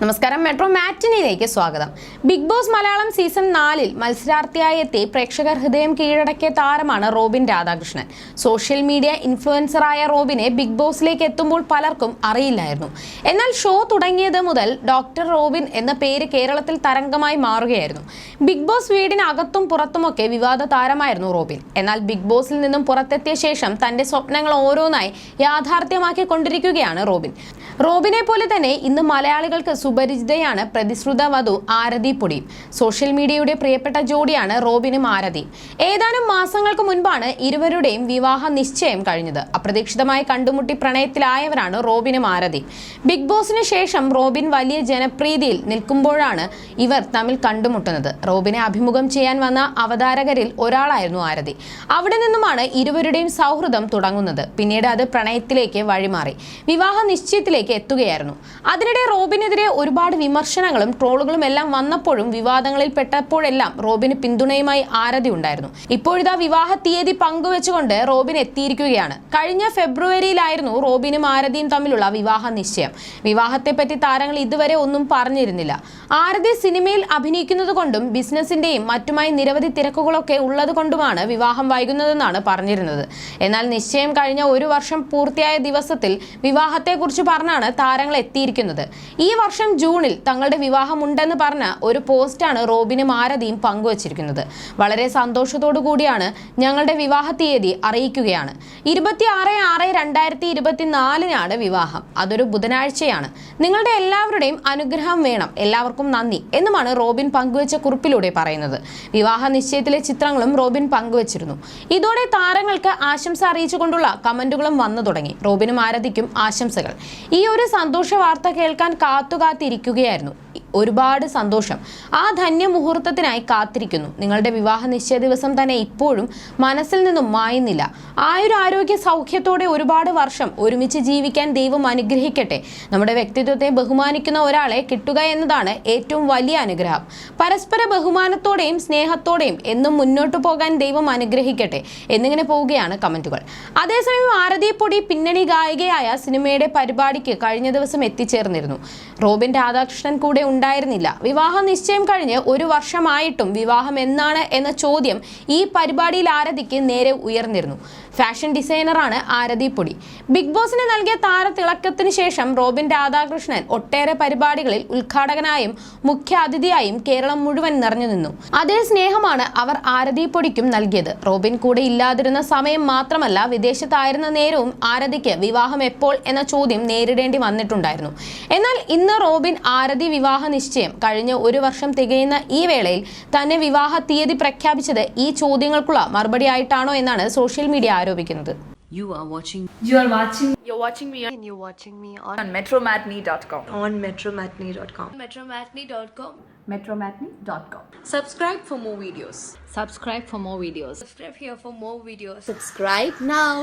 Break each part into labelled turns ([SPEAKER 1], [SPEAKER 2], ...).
[SPEAKER 1] നമസ്കാരം. മെട്രോ മാറ്റിനിയിലേക്ക് സ്വാഗതം. Big boss Malayalam season നാലിൽ മത്സരാർത്ഥിയായി എത്തി പ്രേക്ഷകർ ഹൃദയം കീഴടക്കിയ താരമാണ് റോബിൻ രാധാകൃഷ്ണൻ. സോഷ്യൽ മീഡിയ ഇൻഫ്ലുവൻസറായ റോബിനെ ബിഗ് ബോസിലേക്ക് എത്തുമ്പോൾ പലർക്കും അറിയില്ലായിരുന്നു. എന്നാൽ ഷോ തുടങ്ങിയത് മുതൽ ഡോക്ടർ റോബിൻ എന്ന പേര് കേരളത്തിൽ തരംഗമായി മാറുകയായിരുന്നു. ബിഗ് ബോസ് വീടിനകത്തും പുറത്തുമൊക്കെ വിവാദ താരമായിരുന്നു റോബിൻ. എന്നാൽ ബിഗ് ബോസിൽ നിന്നും പുറത്തെത്തിയ ശേഷം തന്റെ സ്വപ്നങ്ങൾ ഓരോന്നായി യാഥാർത്ഥ്യമാക്കി കൊണ്ടിരിക്കുകയാണ് റോബിൻ. റോബിനെ പോലെ തന്നെ ഇന്ന് മലയാളികൾക്ക് സുപരിചിതയാണ് പ്രതിശ്രുത വധു ആരതി പൊടി. സോഷ്യൽ മീഡിയയുടെ പ്രിയപ്പെട്ട ജോഡിയാണ് റോബിനും ആരതി. ഏതാനും മാസങ്ങൾക്ക് മുൻപാണ് ഇരുവരുടെയും വിവാഹ നിശ്ചയം കഴിഞ്ഞത്. അപ്രതീക്ഷിതമായി കണ്ടുമുട്ടി പ്രണയത്തിലായവരാണ് റോബിനും ആരതി. ബിഗ് ബോസിന് ശേഷം റോബിൻ വലിയ ജനപ്രീതിയിൽ നിൽക്കുമ്പോഴാണ് ഇവർ തമ്മിൽ കണ്ടുമുട്ടുന്നത്. റോബിനെ അഭിമുഖം ചെയ്യാൻ വന്ന അവതാരകരിൽ ഒരാളായിരുന്നു ആരതി. അവിടെ നിന്നുമാണ് ഇരുവരുടെയും സൗഹൃദം തുടങ്ങുന്നത്. പിന്നീട് അത് പ്രണയത്തിലേക്ക് വഴിമാറി. വിവാഹ നിശ്ചയത്തിലേക്ക് എത്തുകയായിരുന്നു. അതിനിടെ റോബിനെതിരെ ഒരുപാട് വിമർശനങ്ങളും ട്രോളുകളും എല്ലാം വന്നപ്പോഴും വിവാദങ്ങളിൽ പെട്ടപ്പോഴെല്ലാം റോബിന് പിന്തുണയുമായി ആരതി ഉണ്ടായിരുന്നു. ഇപ്പോഴിതാ വിവാഹ തീയതി പങ്കുവെച്ചുകൊണ്ട് റോബിൻ എത്തിയിരിക്കുകയാണ്. കഴിഞ്ഞ ഫെബ്രുവരിയിലായിരുന്നു റോബിനും ആരതിയും തമ്മിലുള്ള വിവാഹ നിശ്ചയം. വിവാഹത്തെ പറ്റി താരങ്ങൾ ഇതുവരെ ഒന്നും പറഞ്ഞിരുന്നില്ല. ആരതി സിനിമയിൽ അഭിനയിക്കുന്നത് കൊണ്ടും ബിസിനസിന്റെയും മറ്റുമായി നിരവധി തിരക്കുകളൊക്കെ ഉള്ളത് കൊണ്ടുമാണ് വിവാഹം വൈകുന്നതെന്നാണ് പറഞ്ഞിരുന്നത്. എന്നാൽ നിശ്ചയം കഴിഞ്ഞ ഒരു വർഷം പൂർത്തിയായ ദിവസത്തിൽ വിവാഹത്തെക്കുറിച്ച് പറഞ്ഞാണ് താരങ്ങൾ എത്തിയിരിക്കുന്നത്. ഈ വർഷം ജൂണിൽ തങ്ങളുടെ വിവാഹമുണ്ടെന്ന് പറഞ്ഞ ഒരു പോസ്റ്റാണ് റോബിനും ആരതിയും പങ്കുവച്ചിരിക്കുന്നത്. വളരെ സന്തോഷത്തോടു കൂടിയാണ് ഞങ്ങളുടെ വിവാഹ തീയതി അറിയിക്കുകയാണ്. ഇരുപത്തി ആറ് ആറ് രണ്ടായിരത്തി ഇരുപത്തിനാലിനാണ് വിവാഹം. അതൊരു ബുധനാഴ്ചയാണ്. നിങ്ങളുടെ എല്ലാവരുടെയും അനുഗ്രഹം വേണം. എല്ലാവർക്കും നന്ദി എന്നുമാണ് റോബിൻ പങ്കുവച്ച കുറിപ്പിലൂടെ പറയുന്നത്. വിവാഹ നിശ്ചയത്തിലെ ചിത്രങ്ങളും റോബിൻ പങ്കുവച്ചിരുന്നു. ഇതോടെ താരങ്ങൾക്ക് ആശംസ അറിയിച്ചുകൊണ്ടുള്ള കമന്റുകളും വന്നു തുടങ്ങി. റോബിനും ആരതിക്കും ആശംസകൾ. ഈ ഒരു സന്തോഷ വാർത്ത കേൾക്കാൻ കാത്തുകാത്തിരിക്കുകയായിരുന്നു. ഒരുപാട് സന്തോഷം. ആ ധന്യ മുഹൂർത്തത്തിനായി കാത്തിരിക്കുന്നു. നിങ്ങളുടെ വിവാഹ നിശ്ചയ ദിവസം തന്നെ ഇപ്പോഴും മനസ്സിൽ നിന്നും മായുന്നില്ല. ആയുരാരോഗ്യ സൗഖ്യത്തോടെ ഒരുപാട് വർഷം ഒരുമിച്ച് ജീവിക്കാൻ ദൈവം അനുഗ്രഹിക്കട്ടെ. നമ്മുടെ വ്യക്തിത്വത്തെ ബഹുമാനിക്കുന്ന ഒരാളെ കിട്ടുക എന്നതാണ് ഏറ്റവും വലിയ അനുഗ്രഹം. പരസ്പര ബഹുമാനത്തോടെയും സ്നേഹത്തോടെയും എന്നും മുന്നോട്ടു പോകാൻ ദൈവം അനുഗ്രഹിക്കട്ടെ എന്നിങ്ങനെ പോവുകയാണ് കമന്റുകൾ. അതേസമയം ആരതിപ്പൊടി പിന്നണി ഗായികയായ സിനിമയുടെ പരിപാടിക്ക് കഴിഞ്ഞ ദിവസം എത്തിച്ചേർന്നിരുന്നു. റോബിൻ രാധാകൃഷ്ണൻ കൂടെ ഉണ്ടായിരുന്നില്ല. വിവാഹ നിശ്ചയം കഴിഞ്ഞ് ഒരു വർഷമായിട്ടും വിവാഹം എന്നാണ് എന്ന ചോദ്യം ഈ പരിപാടിയിൽ ആരതിക്ക് നേരെ ഉയർന്നിരുന്നു. ഫാഷൻ ഡിസൈനറാണ് ആരതി പൊടി. ബിഗ് ബോസിന് നൽകിയ താരതിളക്കത്തിന് ശേഷം റോബിൻ രാധാകൃഷ്ണൻ ഒട്ടേറെ പരിപാടികളിൽ ഉദ്ഘാടകനായും മുഖ്യ അതിഥിയായും കേരളം മുഴുവൻ നിറഞ്ഞു നിന്നു. അതേ സ്നേഹമാണ് അവർ ആരതി പൊടിക്കും നൽകിയത്. റോബിൻ കൂടെ ഇല്ലാതിരുന്ന സമയം മാത്രമല്ല വിദേശത്തായിരുന്ന നേരവും ആരതിക്ക് വിവാഹം എപ്പോൾ എന്ന ചോദ്യം നേരിടേണ്ടി വന്നിട്ടുണ്ടായിരുന്നു. എന്നാൽ ഇന്ന് റോബിൻ ആരതി വിവാഹ നിശ്ചയം കഴിഞ്ഞ ഒരു വർഷം തികയുന്ന ഈ വേളയിൽ തന്നെ വിവാഹ തീയതി പ്രഖ്യാപിച്ചത് ഈ ചോദ്യങ്ങൾക്കുള്ള മറുപടിയായിട്ടാണോ എന്നാണ് സോഷ്യൽ മീഡിയ ആരോപിക്കുന്നത്
[SPEAKER 2] You are watching
[SPEAKER 3] You are watching
[SPEAKER 4] You're watching me
[SPEAKER 5] and you're watching me on,
[SPEAKER 3] on metromatney.com.
[SPEAKER 5] on metromatney.com.
[SPEAKER 4] metromatney.com.
[SPEAKER 3] Metromatney.com.
[SPEAKER 2] subscribe for more videos
[SPEAKER 1] subscribe for more videos
[SPEAKER 4] Subscribe here for more videos.
[SPEAKER 5] Subscribe now.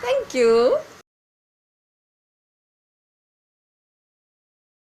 [SPEAKER 5] Thank you.